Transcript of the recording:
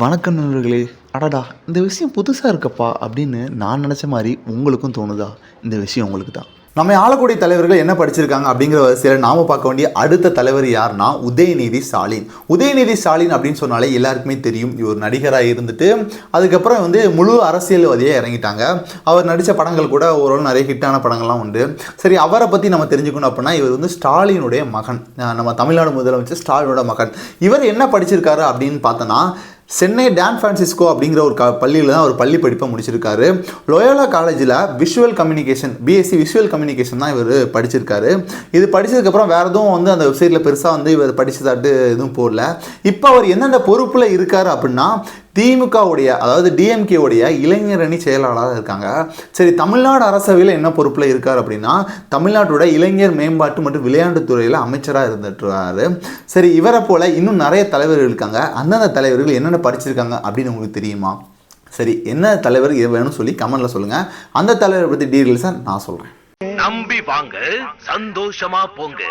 வணக்கம் நண்பர்களே. அடடா இந்த விஷயம் புதுசாக இருக்கப்பா அப்படின்னு நான் நினச்ச மாதிரி உங்களுக்கும் தோணுதா? இந்த விஷயம் உங்களுக்கு தான் நம்ம ஆளக்கூடிய தலைவர்கள் என்ன படிச்சிருக்காங்க அப்படிங்கிற வரிசையில் நாம பார்க்க வேண்டிய அடுத்த தலைவர் யாருன்னா உதயநிதி ஸ்டாலின். உதயநிதி ஸ்டாலின் அப்படின்னு சொன்னாலே எல்லாருக்குமே தெரியும். இவர் நடிகராக இருந்துட்டு அதுக்கப்புறம் வந்து முழு அரசியல்வாதியாக இறங்கிட்டாங்க. அவர் நடித்த படங்கள் கூட ஓரளவு நிறைய ஹிட்டான படங்கள்லாம் உண்டு. சரி அவரை பற்றி நம்ம தெரிஞ்சுக்கணும் அப்படின்னா இவர் வந்து ஸ்டாலினுடைய மகன். நம்ம தமிழ்நாடு முதலமைச்சர் ஸ்டாலினோட மகன். இவர் என்ன படிச்சிருக்காரு அப்படின்னு பார்த்தோன்னா சென்னை டான் ஃப்ரான்சிஸ்கோ அப்படிங்கிற ஒரு க பள்ளியில் தான் அவர் பள்ளி படிப்பை முடிச்சிருக்காரு. லோயோலா காலேஜில் visual communication BSc visual communication தான் இவர் படிச்சிருக்காரு. இது படிச்சதுக்கப்புறம் வேறு எதுவும் வந்து அந்த வெப்சைட்டில் பெருசாக வந்து இவர் படிச்சதாட்டு எதுவும் போடல. இப்போ அவர் எந்தெந்த பொறுப்பில் இருக்கார் அப்படின்னா திமுகவுடைய அதாவது டிஎம்கேவுடைய இளைஞர் அணி செயலாளராக இருக்காங்க. சரி தமிழ்நாடு அரசவையில் என்ன பொறுப்பில் இருக்கார் அப்படின்னா தமிழ்நாட்டோட இளைஞர் மேம்பாட்டு மற்றும் விளையாட்டுத் துறையில் அமைச்சராக இருந்துட்டுருக்காரு. சரி இவரை போல இன்னும் நிறைய தலைவர்கள் இருக்காங்க. அந்தந்த தலைவர்கள் என்னென்ன படிச்சிருக்காங்க அப்படின்னு உங்களுக்கு தெரியுமா? சரி என்ன தலைவர் இது வேணும்னு சொல்லி கமெண்ட்ல சொல்லுங்க. அந்த தலைவரை பற்றி டீட்டெயில்ஸாக நான் சொல்கிறேன் நம்பி வாங்க சந்தோஷமா போங்க.